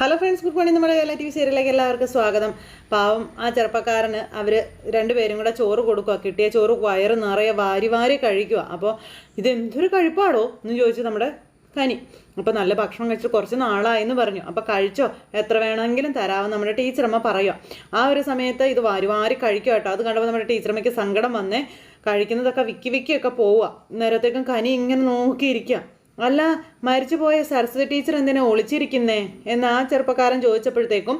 Hello friends good morning നമ്മുടെ Kerala T V സീരിയലിലേക്ക് എല്ലാവർക്കും സ്വാഗതം. പാവം ആ ചെറുപ്പക്കാരന് അവർ രണ്ടുപേരും കൂടെ ചോറ് കൊടുക്കുക കിട്ടിയ ചോറ് വയറ് നിറയെ വാരി വാരി കഴിക്കുക അപ്പോൾ ഇത് എന്തൊരു കഴിപ്പാടോ എന്ന് ചോദിച്ചു നമ്മുടെ കനി. അപ്പോൾ നല്ല ഭക്ഷണം കഴിച്ചിട്ട് കുറച്ച് നാളായെന്ന് പറഞ്ഞു. അപ്പോൾ കഴിച്ചോ? എത്ര വേണമെങ്കിലും തരാമെന്ന് നമ്മുടെ ടീച്ചറമ്മ പറയുക ആ ഒരു സമയത്ത് ഇത് വാരി വാരി കഴിക്കുക കേട്ടോ. അത് കണ്ടപ്പോൾ നമ്മുടെ ടീച്ചറമ്മയ്ക്ക് സങ്കടം വന്നേ. കഴിക്കുന്നതൊക്കെ വിക്കി വിക്കിയൊക്കെ പോവുക നേരത്തേക്കും കനി ഇങ്ങനെ നോക്കിയിരിക്കുക അല്ല മരിച്ചുപോയ സരസ്വതി ടീച്ചർ എന്തിനാ ഒളിച്ചിരിക്കുന്നേ? എന്ന് ആ ചെറുപ്പക്കാരൻ ചോദിച്ചപ്പോഴത്തേക്കും?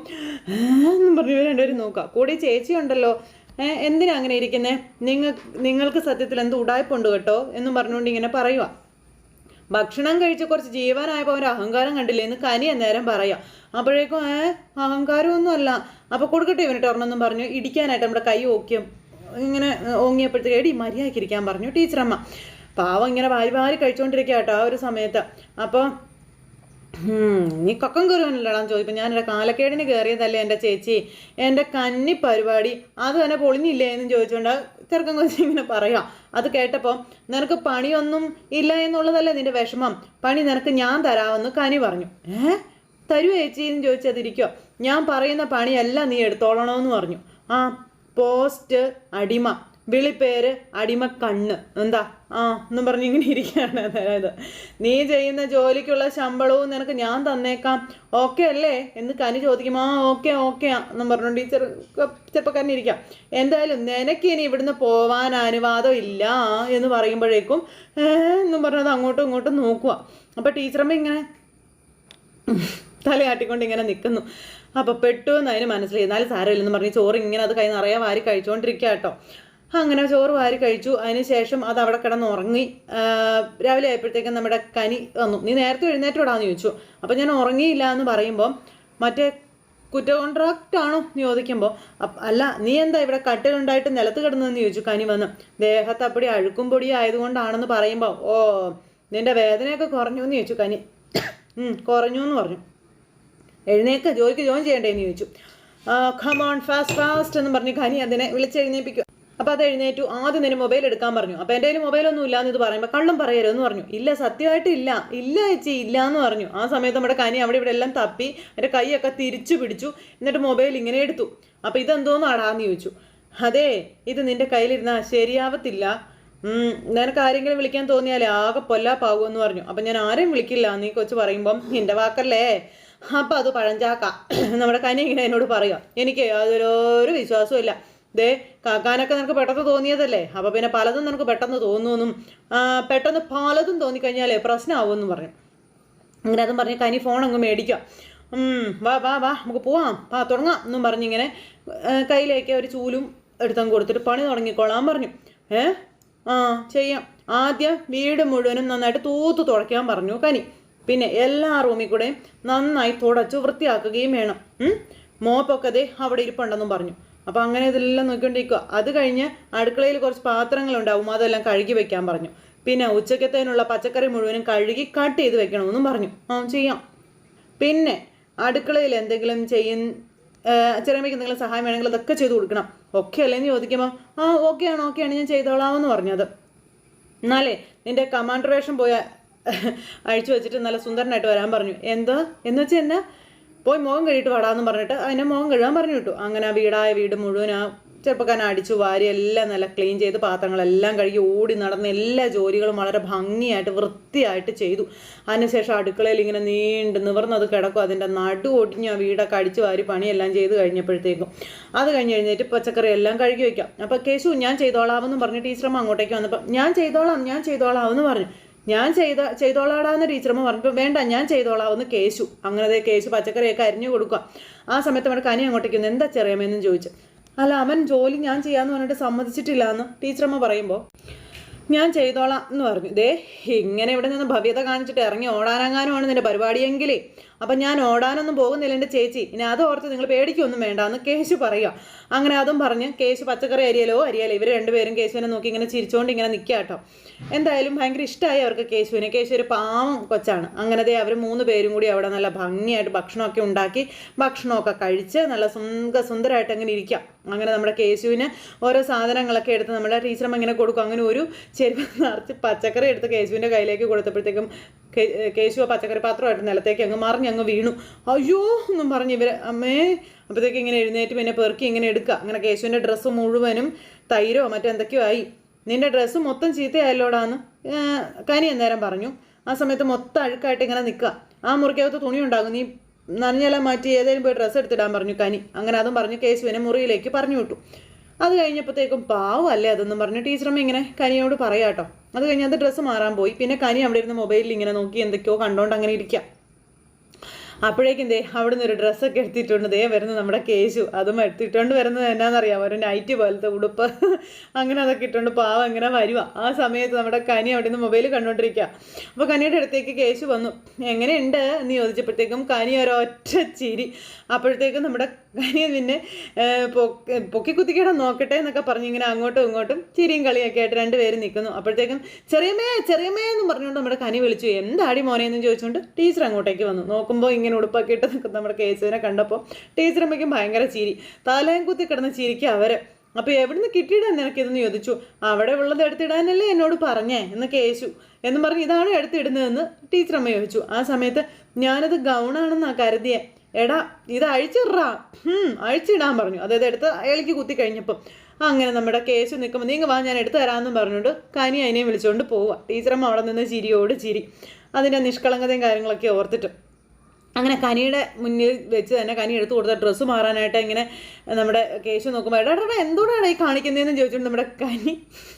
എന്നും പറഞ്ഞു രണ്ടുപേരും നോക്കുക. കൂടി ചേച്ചി ഉണ്ടല്ലോ. ഏ, എന്തിനാ അങ്ങനെ ഇരിക്കുന്നേ? നിങ്ങൾ നിങ്ങൾക്ക് സത്യത്തിൽ എന്ത് ഉടായ്പുണ്ട് കേട്ടോ? എന്നും പറഞ്ഞുകൊണ്ട് ഇങ്ങനെ പറയുക. ഭക്ഷണം കഴിച്ച് കുറച്ച് ജീവനായപ്പോൾ ഒരു അഹങ്കാരം കണ്ടില്ലേ? എന്ന് കനി അന്നേരം പറയാം. അപ്പോഴേക്കും ഏ അഹങ്കാരമൊന്നും അല്ല അപ്പോൾ കൊടുക്കട്ടെ ഇവനിട്ട് ഒരെണ്ണമെന്നും പറഞ്ഞു. ഇടിക്കാനായിട്ട് നമ്മുടെ കൈ ഓക്കിയും ഇങ്ങനെ ഓങ്ങിയപ്പോഴത്തേക്ക് എടി മര്യാദയ്ക്ക് ഇരിക്കാൻ പറഞ്ഞു ടീച്ചറമ്മ. പാവം ഇങ്ങനെ വാരി വാരി കഴിച്ചുകൊണ്ടിരിക്കുക കേട്ടോ ആ ഒരു സമയത്ത്. അപ്പോൾ നീ കൊക്കം കയറുവാനല്ലടാന്ന് ചോദിക്കും ഞാൻ എന്റെ കാലക്കേടിന് കയറിയതല്ലേ എന്റെ ചേച്ചി? എന്റെ കന്നി പരിപാടി അത് തന്നെ പൊളിഞ്ഞില്ലേ? എന്ന് ചോദിച്ചുകൊണ്ട് ചെറുക്കം കൊച്ചി ഇങ്ങനെ പറയാം. അത് കേട്ടപ്പോൾ നിനക്ക് പണിയൊന്നും ഇല്ല എന്നുള്ളതല്ലേ നിന്റെ വിഷമം? പണി നിനക്ക് ഞാൻ തരാമെന്ന് കനി പറഞ്ഞു. ഏ? തരൂ ചേച്ചി? എന്ന് ചോദിച്ചതിരിക്കോ ഞാൻ പറയുന്ന പണിയല്ല നീ എടുത്തോളണമെന്ന് പറഞ്ഞു. ആ പോസ്റ്റ് അടിമ. വിളിപ്പേര് അടിമ കണ്ണ്. എന്താ? ആ എന്നും പറഞ്ഞ് ഇങ്ങനെ ഇരിക്കുകയാണ്. അതായത് നീ ചെയ്യുന്ന ജോലിക്കുള്ള ശമ്പളവും നിനക്ക് ഞാൻ തന്നേക്കാം. ഓക്കെ അല്ലേ? എന്ന് കനി ചോദിക്കും ആ ഓക്കെ ഓക്കെ എന്നും പറഞ്ഞു ചെറു ചെറുപ്പക്കാരൻ ഇരിക്കാം എന്തായാലും നിനക്ക് ഇനി ഇവിടുന്ന് പോവാൻ അനുവാദം ഇല്ല എന്ന് പറയുമ്പോഴേക്കും എന്നും പറഞ്ഞത് അങ്ങോട്ടും ഇങ്ങോട്ടും നോക്കുക. അപ്പോൾ ടീച്ചറമ്മ ഇങ്ങനെ തലയാട്ടിക്കൊണ്ട് ഇങ്ങനെ നിൽക്കുന്നു. അപ്പോൾ പെട്ടു എന്ന് അതിന് മനസ്സിലായി. എന്നാലും സാരമില്ലെന്ന് പറഞ്ഞ് ചോറ് ഇങ്ങനെ അത് കൈ നിറയെ വാരി കഴിച്ചുകൊണ്ടിരിക്കുക കേട്ടോ. അങ്ങനെ ചോറ് വാരി കഴിച്ചു. അതിന് ശേഷം അത് അവിടെ കിടന്ന് ഉറങ്ങി രാവിലെ ആയപ്പോഴത്തേക്കും നമ്മുടെ കനി വന്നു. നീ നേരത്തെ എഴുന്നേറ്റോടാന്ന് ചോദിച്ചു. അപ്പം ഞാൻ ഉറങ്ങിയില്ല എന്ന് പറയുമ്പോൾ മറ്റേ കുറ്റ കോൺട്രാക്റ്റ് ആണോ എന്ന് ചോദിക്കുമ്പോൾ അല്ല നീ എന്താ ഇവിടെ കട്ടിലുണ്ടായിട്ട് നിലത്ത് കിടന്നതെന്ന് ചോദിച്ചു കനി വന്ന്. ദേഹത്ത് അപ്പടി അഴുക്കും പൊടി ആയതുകൊണ്ടാണെന്ന് പറയുമ്പോൾ ഓ നിന്റെ വേദനയൊക്കെ കുറഞ്ഞു എന്ന് ചോദിച്ചു കനി. കുറഞ്ഞു എന്ന് പറഞ്ഞു. എഴുന്നേക്ക് ജോലിക്ക് ജോയിൻ ചെയ്യണ്ടേന്ന് ചോദിച്ചു. ഖമോൺ ഫാസ്റ്റ് ഫാസ്റ്റ് എന്ന് പറഞ്ഞ് കനി അതിനെ വിളിച്ചെഴുന്നേപ്പിക്കും അപ്പോൾ അത് എഴുന്നേറ്റു. ആദ്യം തന്നെ മൊബൈൽ എടുക്കാൻ പറഞ്ഞു. അപ്പോൾ എന്റെ കയ്യിൽ മൊബൈലൊന്നും ഇല്ല എന്ന് ഇത് പറയുമ്പോൾ കള്ളം പറയരുത് എന്ന് പറഞ്ഞു. ഇല്ല സത്യമായിട്ട് ഇല്ല. ഇല്ല ചേച്ചി ഇല്ല എന്ന് പറഞ്ഞു. ആ സമയത്ത് നമ്മുടെ കനി അവിടെ ഇവിടെ എല്ലാം തപ്പി എന്റെ കൈയൊക്കെ തിരിച്ചു പിടിച്ചു. എന്നിട്ട് മൊബൈൽ ഇങ്ങനെ എടുത്തു. അപ്പോൾ ഇതെന്തോന്നാടാന്ന് ചോദിച്ചു. അതെ ഇത് നിന്റെ കയ്യിലിരുന്നാൽ ശരിയാവത്തില്ല. നിനക്ക് ആരെങ്കിലും വിളിക്കാൻ തോന്നിയാലേ ആകെ പൊല്ലാപ്പാകും എന്ന് പറഞ്ഞു. അപ്പം ഞാൻ ആരെയും വിളിക്കില്ല നീ കൊച്ചു പറയുമ്പം നിന്റെ വാക്കല്ലേ? അപ്പം അത് പഴഞ്ചാക്ക. നമ്മുടെ കനി ഇങ്ങനെ എന്നോട് പറയുക എനിക്ക് യാതൊരു വിശ്വാസവും ഇല്ല. ദേ കാക്കാനൊക്കെ നിനക്ക് പെട്ടെന്ന് തോന്നിയതല്ലേ? അപ്പോൾ പിന്നെ പലതും നിനക്ക് പെട്ടെന്ന് തോന്നുമെന്നും പെട്ടെന്ന് പലതും തോന്നിക്കഴിഞ്ഞാലേ പ്രശ്നമാവുമെന്നും പറഞ്ഞു. അങ്ങനെ അതും പറഞ്ഞ് കനി ഫോൺ അങ്ങ് മേടിക്കാം വാ വാ വാ നമുക്ക് പോവാം. വാ തുടങ്ങാം എന്നും പറഞ്ഞിങ്ങനെ കയ്യിലേക്ക് ഒരു ചൂലും എടുത്തങ്ങ് കൊടുത്തിട്ട് പണി തുടങ്ങിക്കോളാൻ പറഞ്ഞു. ഏ ആ ചെയ്യാം. ആദ്യം വീട് മുഴുവനും നന്നായിട്ട് തൂത്ത് തുടയ്ക്കാൻ പറഞ്ഞു കനി. പിന്നെ എല്ലാ റൂമിൽ കൂടെയും നന്നായി തുടച്ചു വൃത്തിയാക്കുകയും വേണം. മോപ്പൊക്കെ ദേ അവിടെ ഇരിപ്പുണ്ടെന്നും പറഞ്ഞു. അപ്പോൾ അങ്ങനെ ഇതെല്ലാം നോക്കിക്കൊണ്ടിരിക്കുക അത് കഴിഞ്ഞ് അടുക്കളയിൽ കുറച്ച് പാത്രങ്ങളുണ്ടാവും അതെല്ലാം കഴുകി വെക്കാൻ പറഞ്ഞു. പിന്നെ ഉച്ചക്കത്തേനുള്ള പച്ചക്കറി മുഴുവനും കഴുകി കട്ട് ചെയ്ത് വെക്കണമെന്നും പറഞ്ഞു. ആ ചെയ്യാം. പിന്നെ അടുക്കളയിൽ എന്തെങ്കിലും ചെയ്യുന്ന ചെറിയമ്മയ്ക്ക് എന്തെങ്കിലും സഹായം വേണമെങ്കിൽ അതൊക്കെ ചെയ്ത് കൊടുക്കണം. ഓക്കെ അല്ലേന്ന് ചോദിക്കുമ്പോൾ ആ ഓക്കെ ആണ് ഓക്കെ ആണ് ഞാൻ ചെയ്തോളാമെന്ന് പറഞ്ഞത് എന്നാലേ നിന്റെ കമാൻഡർ വേഷം പോയ അഴിച്ചു വെച്ചിട്ട് നല്ല സുന്ദരനായിട്ട് വരാൻ പറഞ്ഞു. എന്താ? എന്ന് വെച്ചാൽ എന്നാ? പോയി മോഹം കഴിയിട്ട് വാടാന്ന് പറഞ്ഞിട്ട് അതിനെ മോഹം കഴുകാൻ പറഞ്ഞു വിട്ടു. അങ്ങനെ ആ വീടായ വീട് മുഴുവൻ ആ ചെറുപ്പക്കാരൻ അടിച്ചു വാരി എല്ലാം നല്ല ക്ലീൻ ചെയ്ത് പാത്രങ്ങളെല്ലാം കഴുകി ഓടി നടന്ന് എല്ലാ ജോലികളും വളരെ ഭംഗിയായിട്ട് വൃത്തിയായിട്ട് ചെയ്തു. അതിനുശേഷം അടുക്കളയിൽ ഇങ്ങനെ നീണ്ട് നിവർന്നത് കിടക്കും. അതിന്റെ നടു ഒടിഞ്ഞ് ആ വീടൊക്കെ അടിച്ചു വാരി പണിയെല്ലാം ചെയ്ത് കഴിഞ്ഞപ്പോഴത്തേക്കും. അത് കഴിഞ്ഞ് കഴിഞ്ഞിട്ട് പച്ചക്കറി എല്ലാം കഴുകി വയ്ക്കാം. അപ്പോൾ കേശു ഞാൻ ചെയ്തോളാമെന്ന് പറഞ്ഞ് ടീച്ചറമ്മ അങ്ങോട്ടേക്ക് വന്നപ്പോൾ ഞാൻ ചെയ്തോളാം ഞാൻ ചെയ്തോളാം എന്ന് പറഞ്ഞു. ഞാൻ ചെയ്ത ചെയ്തോളാടാന്ന് ടീച്ചർമ്മ പറഞ്ഞപ്പോൾ വേണ്ട ഞാൻ ചെയ്തോളാമെന്ന് കേശു. അങ്ങനെ ദേ കേശു പച്ചക്കറിയൊക്കെ അരിഞ്ഞു കൊടുക്കുക. ആ സമയത്ത് നമ്മുടെ കനി അങ്ങോട്ടേക്ക് എന്താ ചെറിയമ്മയെന്നും ചോദിച്ചു? അല്ല അവൻ ജോലി ഞാൻ ചെയ്യാന്ന് പറഞ്ഞിട്ട് സമ്മതിച്ചിട്ടില്ല എന്ന് ടീച്ചറമ്മ പറയുമ്പോൾ ഞാൻ ചെയ്തോളാം എന്ന് പറഞ്ഞു. ദേ ഇങ്ങനെ ഇവിടെ നിന്ന് ഭവ്യത കാണിച്ചിട്ട് ഇറങ്ങി ഓടാനെങ്ങാനുമാണ് നിന്റെ പരിപാടിയെങ്കിലേ. അപ്പം ഞാൻ ഓടാനൊന്നും പോകുന്നില്ല എന്റെ ചേച്ചി. ഇനി അത് ഓർത്ത് നിങ്ങൾ പേടിക്കൊന്നും വേണ്ട. എന്ന് കേശു പറയുക അങ്ങനെ അതും പറഞ്ഞ് കേശു പച്ചക്കറി അരിയലോ അരിയാലോ ഇവർ രണ്ടുപേരും കേശുവിനെ നോക്കി ഇങ്ങനെ ചിരിച്ചുകൊണ്ട് ഇങ്ങനെ നിൽക്കുക കേട്ടോ. എന്തായാലും ഭയങ്കര ഇഷ്ടമായി അവർക്ക് കേശുവിനെ. കേശു ഒരു പാവം കൊച്ചാണ്. അങ്ങനത്തെ അവർ മൂന്ന് പേരും കൂടി അവിടെ നല്ല ഭംഗിയായിട്ട് ഭക്ഷണമൊക്കെ ഉണ്ടാക്കി ഭക്ഷണമൊക്കെ കഴിച്ച് നല്ല സുന്ദ സുന്ദരമായിട്ട് അങ്ങനെ ഇരിക്കാം. അങ്ങനെ നമ്മുടെ കേശുവിന് ഓരോ സാധനങ്ങളൊക്കെ എടുത്ത് നമ്മുടെ ടീച്ചറമ്മ ഇങ്ങനെ കൊടുക്കും. അങ്ങനെ ഒരു ചെരുപ്പ് നിറച്ച് പച്ചക്കറി എടുത്ത് കേശുവിന്റെ കയ്യിലേക്ക് കൊടുത്തപ്പോഴത്തേക്കും കേ- കേശു പച്ചക്കറി പാത്രമായിട്ട് നിലത്തേക്ക് അങ്ങ് മറിഞ്ഞ് അങ്ങ് വീണു. അയ്യോ എന്നും പറഞ്ഞ് ഇവർ അമ്മേ അപ്പോഴത്തേക്ക് ഇങ്ങനെ എഴുന്നേറ്റ് പിന്നെ പെറുക്കി ഇങ്ങനെ എടുക്കുക. അങ്ങനെ കേശുവിന്റെ ഡ്രസ്സ് മുഴുവനും തൈരോ മറ്റെന്തൊക്കെയോ ആയി. നിന്റെ ഡ്രസ്സ് മൊത്തം ചീത്തയായല്ലോടാന്ന്? കനി അന്നേരം പറഞ്ഞു. ആ സമയത്ത് മൊത്തം അഴുക്കായിട്ട് ഇങ്ങനെ നിൽക്കുക. ആ മുറിക്കകത്ത് തുണി ഉണ്ടാകും. നീ നനഞ്ഞെല്ലാം മാറ്റി ഏതെങ്കിലും പോയി ഡ്രസ്സ് എടുത്തിടാൻ പറഞ്ഞു കനി. അങ്ങനെ അതും പറഞ്ഞു കേശുവിനെ മുറിയിലേക്ക് പറഞ്ഞു വിട്ടു. അത് കഴിഞ്ഞപ്പോഴത്തേക്കും പാവമല്ലേ അതെന്നും പറഞ്ഞു ടീച്ചറമ്മ ഇങ്ങനെ കനിയോട് പറയാട്ടോ. അത് കഴിഞ്ഞ് അത് ഡ്രസ്സ് മാറാൻ പോയി. പിന്നെ കനി അവിടെ ഇരുന്ന് മൊബൈലിൽ ഇങ്ങനെ നോക്കി എന്തൊക്കെയോ കണ്ടോണ്ട് അങ്ങനെ ഇരിക്കാം അപ്പോഴേക്കും ദേ അവിടുന്ന് ഒരു ഡ്രസ്സൊക്കെ എടുത്തിട്ടുണ്ട്. ദേ വരുന്നത് നമ്മുടെ കേശു. അതും എടുത്തിട്ടുണ്ട് വരുന്നത് എന്നാന്നറിയാം ഒരു നൈറ്റ് പോലത്തെ ഉടുപ്പ്. അങ്ങനെ അതൊക്കെ ഇട്ടുകൊണ്ട് പാവം അങ്ങനെ വരുക ആ സമയത്ത് നമ്മുടെ കനി അവിടെ നിന്ന് മൊബൈൽ കണ്ടുകൊണ്ടിരിക്കുക അപ്പോൾ കനിയുടെ അടുത്തേക്ക് കേശു വന്നു. എങ്ങനെയുണ്ട്? എന്ന് ചോദിച്ചപ്പോഴത്തേക്കും കനി ഒരൊറ്റ ചിരി. അപ്പോഴത്തേക്കും നമ്മുടെ കനി പിന്നെ ഏർ, പൊക്കി- പൊക്കി കുത്തിക്കിടാൻ നോക്കട്ടെ എന്നൊക്കെ പറഞ്ഞ് ഇങ്ങനെ അങ്ങോട്ടും ഇങ്ങോട്ടും ചിരിയും കളിയൊക്കെ ആയിട്ട് രണ്ടുപേരും നിൽക്കുന്നു അപ്പോഴത്തേക്കും ചെറിയമേ ചെറിയമ്മേ എന്ന് പറഞ്ഞുകൊണ്ട് നമ്മുടെ കനി വിളിച്ചു. എന്താടി മോനെ? ചോദിച്ചുകൊണ്ട് ടീച്ചർ അങ്ങോട്ടേക്ക് വന്നു. നോക്കുമ്പോൾ ഇങ്ങനെ ഉടുപ്പൊക്കെ ഇട്ട് നിൽക്കുന്ന നമ്മുടെ കേസുവിനെ കണ്ടപ്പോൾ ടീച്ചറമ്മയ്ക്കും ഭയങ്കര ചിരി. തലയും കുത്തി കിടന്ന് ചിരിക്കുക അവരെ. അപ്പോൾ എവിടുന്ന് കിട്ടിയിടാൻ നിനക്കിതെന്ന് ചോദിച്ചു. അവിടെ ഉള്ളത് എടുത്തിടാനല്ലേ എന്നോട് പറഞ്ഞേ? എന്ന് കേശു. എന്ന് പറഞ്ഞ് ഇതാണ് എടുത്തിടുന്നതെന്ന് ടീച്ചറമ്മ ചോദിച്ചു. ആ സമയത്ത് ഞാനത് ഗൗണാണെന്നാ കരുതിയേ. എടാ ഇത് അഴിച്ചിട്രാ അഴിച്ചിടാൻ പറഞ്ഞു. അതായത് എടുത്ത് അയാൾക്ക് കുത്തി കഴിഞ്ഞപ്പം അങ്ങനെ നമ്മുടെ കേശു നിൽക്കുമ്പോൾ നീങ്ങ വാ ഞാൻ എടുത്തു തരാമെന്നും പറഞ്ഞുകൊണ്ട് കനി അതിനെയും വിളിച്ചുകൊണ്ട് പോവുക ടീച്ചറമ്മ അവിടെ നിന്ന് ചിരിയോട് ചിരി. അതിന്റെ നിഷ്കളങ്കതയും കാര്യങ്ങളൊക്കെ ഓർത്തിട്ട് അങ്ങനെ കനിയുടെ മുന്നിൽ വെച്ച് തന്നെ കനി എടുത്തു കൊടുത്ത ഡ്രസ്സ് മാറാനായിട്ട് ഇങ്ങനെ നമ്മുടെ കേശു നോക്കുമ്പോൾ എടാ എടാ എന്തോടാണ് ഈ കാണിക്കുന്നതെന്ന് ചോദിച്ചുകൊണ്ട് നമ്മുടെ കനി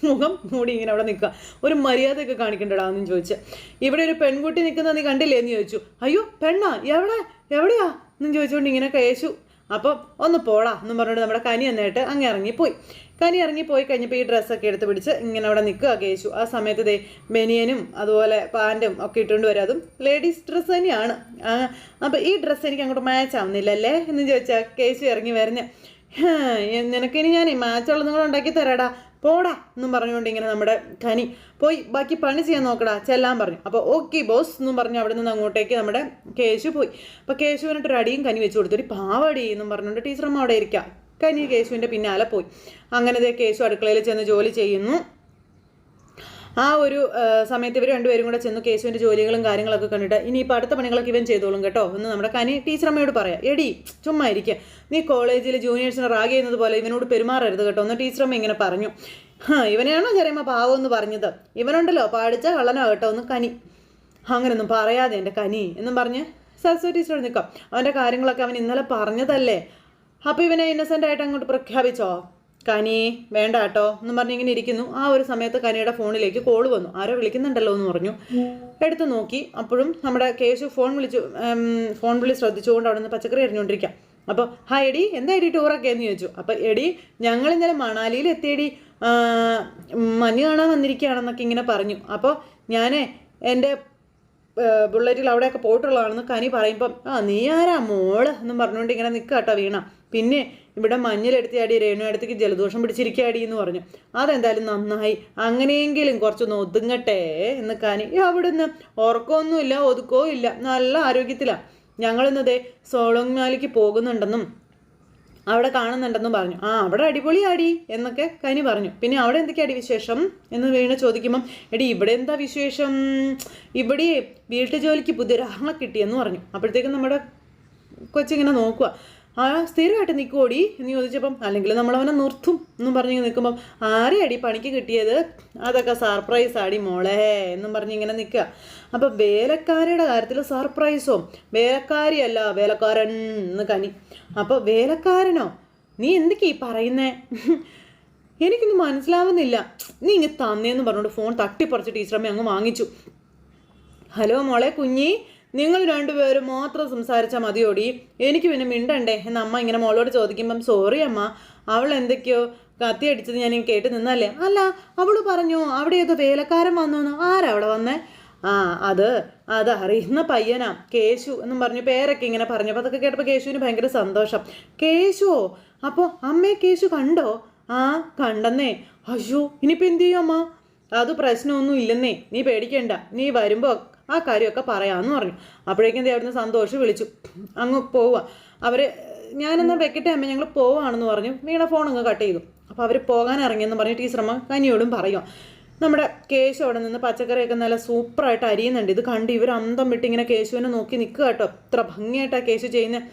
മുഖം മൂടി ഇങ്ങനെ അവിടെ നിൽക്കുക. ഒരു മര്യാദയൊക്കെ കാണിക്കണ്ടടാ എന്നും ചോദിച്ച്. ഇവിടെ ഒരു പെൺകുട്ടി നിൽക്കുന്നത് നീ കണ്ടില്ലേ എന്ന് ചോദിച്ചു. അയ്യോ പെണ്ണാ? എവിടെ? എവിടെയാ? എന്നും ചോദിച്ചുകൊണ്ട് ഇങ്ങനെ കേശു അപ്പം ഒന്ന് പോടാ എന്നും പറഞ്ഞുകൊണ്ട് നമ്മുടെ കനി എന്നിട്ട് അങ്ങ് ഇറങ്ങിപ്പോയി. കനി ഇറങ്ങിപ്പോയി കഴിഞ്ഞപ്പോൾ ഈ ഡ്രസ്സൊക്കെ എടുത്ത് പിടിച്ച് ഇങ്ങനെ അവിടെ നിൽക്കുക കേശു. ആ സമയത്ത് ദേ ബനിയനും അതുപോലെ പാന്റും ഒക്കെ ഇട്ടുകൊണ്ട് വരും. അതും ലേഡീസ് ഡ്രസ്സ് തന്നെയാണ്. അപ്പോൾ ഈ ഡ്രസ്സ് എനിക്ക് അങ്ങോട്ട് മാച്ച് ആവുന്നില്ലല്ലേ എന്ന് ചോദിച്ചാൽ കേശു ഇറങ്ങി വരുന്നേ. നിനക്കിനി ഞാൻ മാച്ചുള്ളത് കൂടെ ഉണ്ടാക്കി തരാടാ. പോടാ എന്നും പറഞ്ഞുകൊണ്ട് ഇങ്ങനെ നമ്മുടെ ഖനി പോയി ബാക്കി പണി ചെയ്യാൻ നോക്കടാ ചെല്ലാൻ പറഞ്ഞു. അപ്പോൾ ഓക്കെ ബോസ് എന്നും പറഞ്ഞ് അവിടെ നിന്ന് അങ്ങോട്ടേക്ക് നമ്മുടെ കേശു പോയി. അപ്പോൾ കേശുവിനിട്ടൊരു അടിയും കനി വെച്ച് കൊടുത്തു. ഒരു പാവടി എന്നും പറഞ്ഞുകൊണ്ട് ടീച്ചറമ്മ അവിടെ ഇരിക്കാം. കനി കേശുവിന്റെ പിന്നാലെ പോയി. അങ്ങനെ ദേ കേശു അടുക്കളയിൽ ചെന്ന് ജോലി ചെയ്യുന്നു. ആ ഒരു സമയത്ത് ഇവർ രണ്ടുപേരും കൂടെ ചെന്ന് കേശുവിന്റെ ജോലികളും കാര്യങ്ങളൊക്കെ കണ്ടിട്ട് ഇനി ഇനിയിപ്പോൾ അടുത്ത പണികളൊക്കെ ഇവൻ ചെയ്തോളും കേട്ടോ എന്ന് നമ്മുടെ കനി ടീച്ചറമ്മയോട് പറയാം. എടി ചുമ്മാ ഇരിക്കുക നീ കോളേജിൽ ജൂനിയേഴ്സിനെ റാഗ് ചെയ്യുന്നത് പോലെ ഇവനോട് പെരുമാറരുത് കേട്ടോ എന്ന് ടീച്ചറമ്മ ഇങ്ങനെ പറഞ്ഞു. ഹാ ഇവനെയാണോ ചെറിയമ്മ പാവം എന്ന് പറഞ്ഞത്? ഇവനുണ്ടല്ലോ പാടിച്ച കള്ളനോ കേട്ടോ ഒന്ന് കനി. അങ്ങനൊന്നും പറയാതെ എന്റെ കനി എന്നും പറഞ്ഞ് സരസ്വതി ടീച്ചറോട് നിൽക്കാം. അവന്റെ കാര്യങ്ങളൊക്കെ അവൻ ഇന്നലെ പറഞ്ഞതല്ലേ? അപ്പോൾ ഇവനെ ഇന്നസെന്റ് ആയിട്ട് അങ്ങോട്ട് പ്രഖ്യാപിച്ചോ? കനി വേണ്ട കേട്ടോ എന്നും പറഞ്ഞ് ഇങ്ങനെ ഇരിക്കുന്നു. ആ ഒരു സമയത്ത് കനിയുടെ ഫോണിലേക്ക് കോൾ വന്നു. ആരോ വിളിക്കുന്നുണ്ടല്ലോ എന്ന് പറഞ്ഞു. എടുത്തു നോക്കി. അപ്പോഴും നമ്മുടെ കേശു ഫോൺ വിളിച്ചു ഫോൺ വിളി ശ്രദ്ധിച്ചുകൊണ്ട് അവിടെ നിന്ന് പച്ചക്കറി എറിഞ്ഞുകൊണ്ടിരിക്കാം അപ്പോൾ ഹാ എടി എന്താ എടി ടൂറൊക്കെ എന്ന് ചോദിച്ചു. അപ്പോൾ എടി ഞങ്ങൾ ഇന്നലെ മണാലിയിൽ എത്തിയടി. മഞ്ഞ് കാണാൻ വന്നിരിക്കുകയാണെന്നൊക്കെ ഇങ്ങനെ പറഞ്ഞു. അപ്പോൾ ഞാൻ എന്റെ ബുള്ളറ്റിൽ അവിടെയൊക്കെ പോയിട്ടുള്ളതാണെന്ന് കനി പറയുമ്പം ആ നീ ആരാ മോൾ? എന്നും പറഞ്ഞുകൊണ്ട് ഇങ്ങനെ നിൽക്കുക കേട്ടോ വീണ. പിന്നെ ഇവിടെ മഞ്ഞിലെടുത്തിയാടി രേണു അടുത്തേക്ക് ജലദോഷം പിടിച്ചിരിക്കാടി എന്ന് പറഞ്ഞു. അതെന്തായാലും നന്നായി. അങ്ങനെയെങ്കിലും കുറച്ചൊന്ന് ഒതുങ്ങട്ടെ എന്ന് കാനി അവിടുന്ന് ഉറക്കമൊന്നുമില്ല ഒതുക്കോ ഇല്ല. നല്ല ആരോഗ്യത്തിലാണ് ഞങ്ങളിന്നതേ സോളങ്മാലിക്ക് പോകുന്നുണ്ടെന്നും അവിടെ കാണുന്നുണ്ടെന്നും പറഞ്ഞു. ആ അവിടെ അടിപൊളി അടിപൊളിയാടി എന്നൊക്കെ കനി പറഞ്ഞു. പിന്നെ അവിടെ എന്തൊക്കെയാടി വിശേഷം എന്ന് വീണ ചോദിക്കുമ്പം എടി ഇവിടെ എന്താ വിശേഷം? ഇവിടെ വീട്ടു ജോലിക്ക് പുതിയൊരാളെ കിട്ടിയെന്ന് പറഞ്ഞു. അപ്പോഴത്തേക്കും നമ്മുടെ കൊച്ചിങ്ങനെ നോക്കുക ആ സ്ഥിരമായിട്ട് നിൽക്കുമോടി എന്ന് ചോദിച്ചപ്പം അല്ലെങ്കിൽ നമ്മളവനെ നിർത്തും എന്നും പറഞ്ഞ് നിൽക്കുമ്പം ആരെയാടി പണിക്ക് കിട്ടിയത്? അതൊക്കെ സർപ്രൈസ് ആടി മോളെ എന്നും പറഞ്ഞ് ഇങ്ങനെ നിൽക്കുക. അപ്പം വേലക്കാരിയുടെ കാര്യത്തിൽ സർപ്രൈസോ വേലക്കാരിയല്ല വേലക്കാരൻ എന്ന് കനി. അപ്പോൾ വേലക്കാരനോ? നീ എന്തൊക്കെ ഈ പറയുന്നേ? എനിക്കൊന്നും മനസ്സിലാവുന്നില്ല. നീ ഇങ്ങനെ തന്നേന്ന് പറഞ്ഞുകൊണ്ട് ഫോൺ തട്ടിപ്പറിച്ച് ടീച്ചറമ്മ അങ്ങ് വാങ്ങിച്ചു. ഹലോ മോളെ കുഞ്ഞി നിങ്ങൾ രണ്ടുപേരും മാത്രം സംസാരിച്ചാൽ മതിയോടി. എനിക്ക് പിന്നെ മിണ്ടണ്ടേ? എന്ന് അമ്മ ഇങ്ങനെ മോളോട് ചോദിക്കുമ്പം സോറി അമ്മ അവൾ എന്തൊക്കെയോ കത്തി അടിച്ചത് ഞാൻ കേട്ട് നിന്നല്ലേ? അല്ല അവൾ പറഞ്ഞു അവിടെ ഏതോ വേലക്കാരൻ വന്നു ആരവിടെ വന്നേ? ആ അത് അത് അറിയുന്ന പയ്യനാ കേശു എന്നും പറഞ്ഞു പേരൊക്കെ ഇങ്ങനെ പറഞ്ഞപ്പോൾ അതൊക്കെ കേട്ടപ്പോൾ കേശുവിന് ഭയങ്കര സന്തോഷം. കേശുവോ? അപ്പോൾ അമ്മേ കേശു കണ്ടോ? ആ കണ്ടെന്നേ. അയ്യോ ഇനിയിപ്പോൾ എന്ത് ചെയ്യും അമ്മ? അത് പ്രശ്നമൊന്നും ഇല്ലെന്നേ നീ പേടിക്കണ്ട. നീ വരുമ്പോൾ ആ കാര്യമൊക്കെ പറയാമെന്ന് പറഞ്ഞു. അപ്പോഴേക്കും അവിടുന്ന് സന്തോഷം വിളിച്ചു. അങ്ങ് പോവുക. അവർ ഞാനെന്നാൽ വെക്കട്ടെ അമ്മ ഞങ്ങൾ പോവാണെന്ന് പറഞ്ഞു. വീണ ഫോൺ അങ്ങ് കട്ട് ചെയ്തു. അപ്പോൾ അവർ പോകാൻ ഇറങ്ങിയെന്ന് പറഞ്ഞ് ടീച്ചറമ്മ കനിയോടും പറയുക നമ്മുടെ കേശു അവിടെ നിന്ന് പച്ചക്കറിയൊക്കെ നല്ല സൂപ്പറായിട്ട് അരിയുന്നുണ്ട്. ഇത് കണ്ട് ഇവർ അന്തം വിട്ട് ഇങ്ങനെ കേശുവിനെ നോക്കി നിൽക്കുക കേട്ടോ. ഇത്ര ഭംഗിയായിട്ടാണ് കേശു ചെയ്യുന്നത്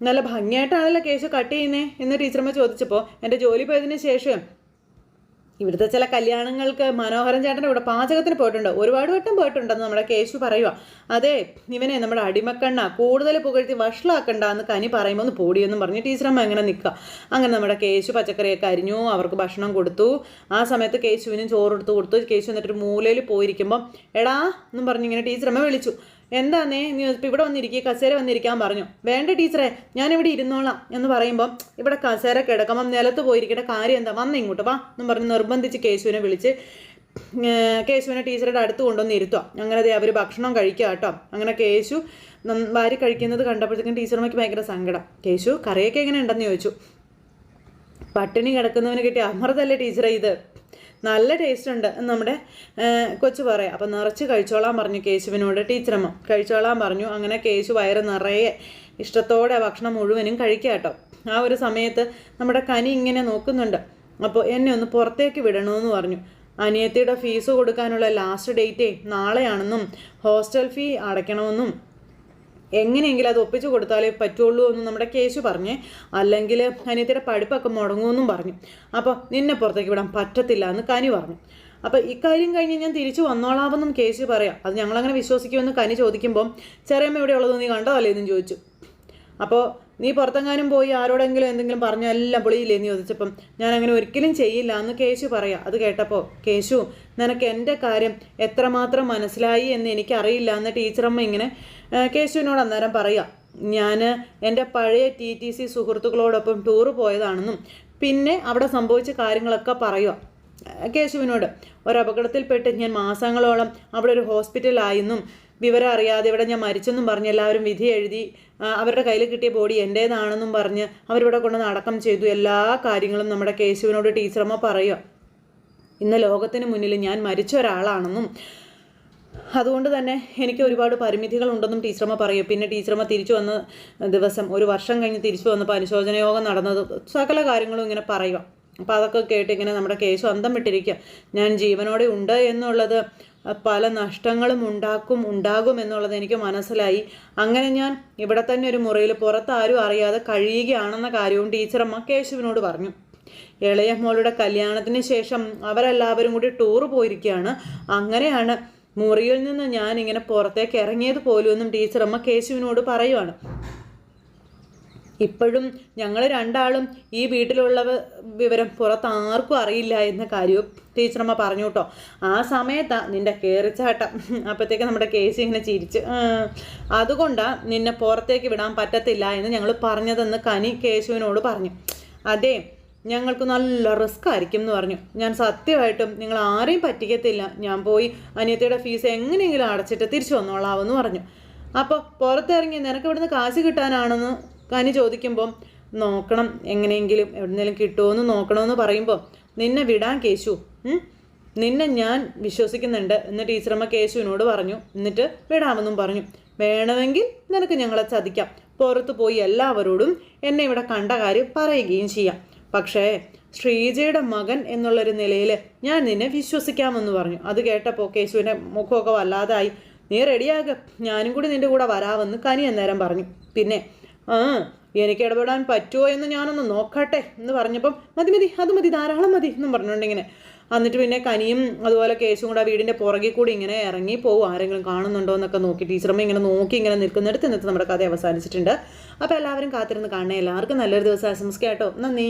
നല്ല ഭംഗിയായിട്ടാണല്ലോ കേശു കട്ട് ചെയ്യുന്നേ എന്ന് ടീച്ചർമ്മ ചോദിച്ചപ്പോൾ എന്റെ ജോലി പോയതിന് ശേഷം ഇവിടുത്തെ ചില കല്യാണങ്ങൾക്ക് മനോഹരൻ ചേട്ടന്റെ ഇവിടെ പാചകത്തിന് പോയിട്ടുണ്ട്. ഒരുപാട് വട്ടം പോയിട്ടുണ്ടെന്ന് നമ്മുടെ കേശു പറയുക അതെ ഇവനെ നമ്മുടെ അടിമക്കണ്ണ. കൂടുതൽ പുകഴ്ത്തി വഷളാക്കണ്ട എന്ന് കനി പറയുമ്പോൾ ഒന്ന് പോടിയെന്നും പറഞ്ഞ് ടീച്ചറമ്മ അങ്ങനെ നിൽക്കുക അങ്ങനെ നമ്മുടെ കേശു പച്ചക്കറിയൊക്കെ അരിഞ്ഞു അവർക്ക് ഭക്ഷണം കൊടുത്തു. ആ സമയത്ത് കേശുവിനും ചോറ് എടുത്ത് കൊടുത്തു. കേശു എന്നിട്ടൊരു മൂലയിൽ പോയിരിക്കുമ്പം എടാ എന്നും പറഞ്ഞിങ്ങനെ ടീച്ചറമ്മ വിളിച്ചു. എന്താന്നേ നീ ഇപ്പം ഇവിടെ വന്നിരിക്കുക കസേര വന്നിരിക്കാൻ പറഞ്ഞു വേണ്ട ടീച്ചറെ ഞാനിവിടെ ഇരുന്നോളാം. എന്ന് പറയുമ്പം ഇവിടെ കസേര കിടക്കുമ്പം നിലത്ത് പോയിരിക്കേണ്ട കാര്യം എന്താ? വന്ന ഇങ്ങോട്ട് വാ എന്ന് പറഞ്ഞ് നിർബന്ധിച്ച് കേശുവിനെ വിളിച്ച് കേശുവിനെ ടീച്ചറുടെ അടുത്ത് കൊണ്ടുവന്ന് ഇരുത്തുക അങ്ങനെ അവർ ഭക്ഷണം കഴിക്കുക കേട്ടോ. അങ്ങനെ കേശു ഭാര്യ കഴിക്കുന്നത് കണ്ടപ്പോഴത്തേക്കും ടീച്ചർമ്മയ്ക്ക് ഭയങ്കര സങ്കടം. കേശു കറിയൊക്കെ എങ്ങനെ ഉണ്ടെന്ന് ചോദിച്ചു? പട്ടിണി കിടക്കുന്നവന് കിട്ടിയ അമൃതല്ലേ ടീച്ചറെ ഇത്? നല്ല ടേസ്റ്റ് ഉണ്ട് എന്ന് നമ്മുടെ കൊച്ചു പറയാം. അപ്പം നിറച്ച് കഴിച്ചോളാൻ പറഞ്ഞു കേശുവിനോട്. ടീച്ചറമ്മ കഴിച്ചോളാൻ പറഞ്ഞു. അങ്ങനെ കേശു വയറ് നിറയെ ഇഷ്ടത്തോടെ ഭക്ഷണം മുഴുവനും കഴിക്കുക കേട്ടോ. ആ ഒരു സമയത്ത് നമ്മുടെ കനി ഇങ്ങനെ നോക്കുന്നുണ്ട്. അപ്പോൾ എന്നെ ഒന്ന് പുറത്തേക്ക് വിടണമെന്ന് പറഞ്ഞു. അനിയത്തിയുടെ ഫീസ് കൊടുക്കാനുള്ള ലാസ്റ്റ് ഡേറ്റേ നാളെയാണെന്നും ഹോസ്റ്റൽ ഫീ അടയ്ക്കണമെന്നും എങ്ങനെയെങ്കിലും അത് ഒപ്പിച്ചു കൊടുത്താലേ പറ്റുള്ളൂ എന്ന് നമ്മുടെ കേശു പറഞ്ഞ് അല്ലെങ്കിൽ അനിയത്തിയുടെ പഠിപ്പൊക്കെ മുടങ്ങുമെന്നും പറഞ്ഞു. അപ്പോൾ നിന്നെ പുറത്തേക്ക് വിടാൻ പറ്റത്തില്ല എന്ന് കനി പറഞ്ഞു. അപ്പോൾ ഇക്കാര്യം കഴിഞ്ഞ് ഞാൻ തിരിച്ചു വന്നോളാമെന്നും കേശു പറയാം. അത് ഞങ്ങളങ്ങനെ വിശ്വസിക്കുമെന്ന് കനി ചോദിക്കുമ്പം ചെറിയമ്മ ഇവിടെ ഉള്ളത്? നീ കണ്ടതല്ലേ? എന്നും ചോദിച്ചു. അപ്പോൾ നീ പുറത്തെങ്ങാനും പോയി ആരോടെങ്കിലും എന്തെങ്കിലും പറഞ്ഞു എല്ലാം പൊളിയില്ലേ എന്ന് ചോദിച്ചപ്പം ഞാൻ അങ്ങനെ ഒരിക്കലും ചെയ്യില്ല എന്ന് കേശു പറയാം. അത് കേട്ടപ്പോൾ കേശു നിനക്ക് എന്റെ കാര്യം എത്രമാത്രം മനസ്സിലായി എന്ന് എനിക്കറിയില്ല എന്ന് ടീച്ചറമ്മ ഇങ്ങനെ കേശുവിനോട് അന്നേരം പറയാം. ഞാൻ എന്റെ പഴയ ടി ടി സി സുഹൃത്തുക്കളോടൊപ്പം ടൂറ് പോയതാണെന്നും പിന്നെ അവിടെ സംഭവിച്ച കാര്യങ്ങളൊക്കെ പറയുക കേശുവിനോട് ഒരപകടത്തിൽപ്പെട്ട് ഞാൻ മാസങ്ങളോളം അവിടെ ഒരു ഹോസ്പിറ്റലായെന്നും വിവരം അറിയാതെ ഇവിടെ ഞാൻ മരിച്ചെന്നും പറഞ്ഞ് എല്ലാവരും വിധി എഴുതി അവരുടെ കയ്യിൽ കിട്ടിയ ബോഡി എന്റേതാണെന്നും പറഞ്ഞ് അവരിവിടെ കൊണ്ട് അടക്കം ചെയ്തു. എല്ലാ കാര്യങ്ങളും നമ്മുടെ കേശുവിനോട് ടീച്ചറമ്മ പറയുക. ഇന്ന് ലോകത്തിന് മുന്നിൽ ഞാൻ മരിച്ച ഒരാളാണെന്നും അതുകൊണ്ട് തന്നെ എനിക്ക് ഒരുപാട് പരിമിതികൾ ഉണ്ടെന്നും ടീച്ചറമ്മ പറയും. പിന്നെ ടീച്ചറമ്മ തിരിച്ചു വന്ന ദിവസം ഒരു വർഷം കഴിഞ്ഞ് തിരിച്ചു വന്നപ്പോൾ അനുശോചന യോഗം നടന്നത് സകല കാര്യങ്ങളും ഇങ്ങനെ പറയുക. അപ്പോൾ അതൊക്കെ കേട്ട് ഇങ്ങനെ നമ്മുടെ കേസ് അന്തം വിട്ടിരിക്കുക. ഞാൻ ജീവനോടെ ഉണ്ട് എന്നുള്ളത് പല നഷ്ടങ്ങളും ഉണ്ടാക്കും ഉണ്ടാകും എന്നുള്ളത് എനിക്ക് മനസ്സിലായി. അങ്ങനെ ഞാൻ ഇവിടെ തന്നെ ഒരു മുറിയിൽ പുറത്താരും അറിയാതെ കഴിയുകയാണെന്ന കാര്യവും ടീച്ചറമ്മ കേശുവിനോട് പറഞ്ഞു. ഇളയ മോളുടെ കല്യാണത്തിന് ശേഷം അവരെല്ലാവരും കൂടി ടൂർ പോയിരിക്കുകയാണ്. അങ്ങനെയാണ് മുറിയിൽ നിന്ന് ഞാൻ ഇങ്ങനെ പുറത്തേക്ക് ഇറങ്ങിയത് പോലും എന്നും ടീച്ചറമ്മ കേശുവിനോട് പറയുവാണ്. ഇപ്പോഴും ഞങ്ങൾ രണ്ടാളും ഈ വീട്ടിലുള്ള വിവരം പുറത്ത് ആർക്കും അറിയില്ല എന്ന കാര്യവും ടീച്ചറമ്മ പറഞ്ഞു കേട്ടോ. ആ സമയത്താ നിന്റെ കയറിച്ചാട്ടം അപ്പോഴത്തേക്ക് നമ്മുടെ കേസ് ഇങ്ങനെ ചിരിച്ച് "ആ, അതുകൊണ്ടാ നിന്നെ പുറത്തേക്ക് വിടാൻ പറ്റത്തില്ല എന്ന് ഞങ്ങൾ പറഞ്ഞതെന്ന് കനി കേശുവിനോട് പറഞ്ഞു. അതെ ഞങ്ങൾക്ക് നല്ല റിസ്ക് ആയിരിക്കും എന്ന് പറഞ്ഞു. ഞാൻ സത്യമായിട്ടും നിങ്ങൾ ആരെയും പറ്റിക്കത്തില്ല. ഞാൻ പോയി അനിയത്തിയുടെ ഫീസ് എങ്ങനെയെങ്കിലും അടച്ചിട്ട് തിരിച്ചു വന്നോളാവെന്ന് പറഞ്ഞു. അപ്പോൾ പുറത്തിറങ്ങി നിനക്ക് ഇവിടുന്ന് കാശ് കിട്ടാനാണെന്ന് കനി ചോദിക്കുമ്പം നോക്കണം എങ്ങനെയെങ്കിലും എവിടെന്നേലും കിട്ടുമോയെന്ന് നോക്കണമെന്ന് പറയുമ്പോൾ നിന്നെ വിടാൻ കേശു. നിന്നെ ഞാൻ വിശ്വസിക്കുന്നുണ്ട്. എന്ന് ടീച്ചറമ്മ കേശുവിനോട് പറഞ്ഞു. എന്നിട്ട് വിടാമെന്നും പറഞ്ഞു. വേണമെങ്കിൽ നിനക്ക് ഞങ്ങളെ ചതിക്കാം. പുറത്തു പോയി എല്ലാവരോടും എന്നെ ഇവിടെ കണ്ട കാര്യം പറയുകയും ചെയ്യാം. പക്ഷേ ശ്രീജയുടെ മകൻ എന്നുള്ളൊരു നിലയിൽ ഞാൻ നിന്നെ വിശ്വസിക്കാമെന്ന് പറഞ്ഞു. അത് കേട്ടപ്പോൾ കേശുവിന്റെ മുഖമൊക്കെ വല്ലാതായി. നീ റെഡിയാകുക ഞാനും കൂടി നിന്റെ കൂടെ വരാമെന്ന് കനി അന്നേരം പറഞ്ഞു. പിന്നെ ആ എനിക്ക് ഇടപെടാൻ പറ്റുമോ എന്ന് ഞാനൊന്ന് നോക്കട്ടെ എന്ന് പറഞ്ഞപ്പം മതി മതി അത് മതി ധാരാളം മതി എന്നും പറഞ്ഞുകൊണ്ടിങ്ങനെ എന്നിട്ട് പിന്നെ കനിയും അതുപോലെ കേസും കൂടെ വീടിന്റെ പുറകിൽ കൂടി ഇങ്ങനെ ഇറങ്ങി പോകും ആരെങ്കിലും കാണുന്നുണ്ടോ എന്നൊക്കെ നോക്കി. ടീച്ചറമ്മ ഇങ്ങനെ നോക്കി ഇങ്ങനെ നിൽക്കുന്നിടത്ത് എന്നിട്ട് നമ്മുടെ കഥ അവസാനിച്ചിട്ടുണ്ട്. അപ്പോൾ എല്ലാവരും കാത്തിരുന്ന് കാണണേ. എല്ലാവർക്കും നല്ലൊരു ദിവസം ആശംസിക്കാം കേട്ടോ. നന്ദി.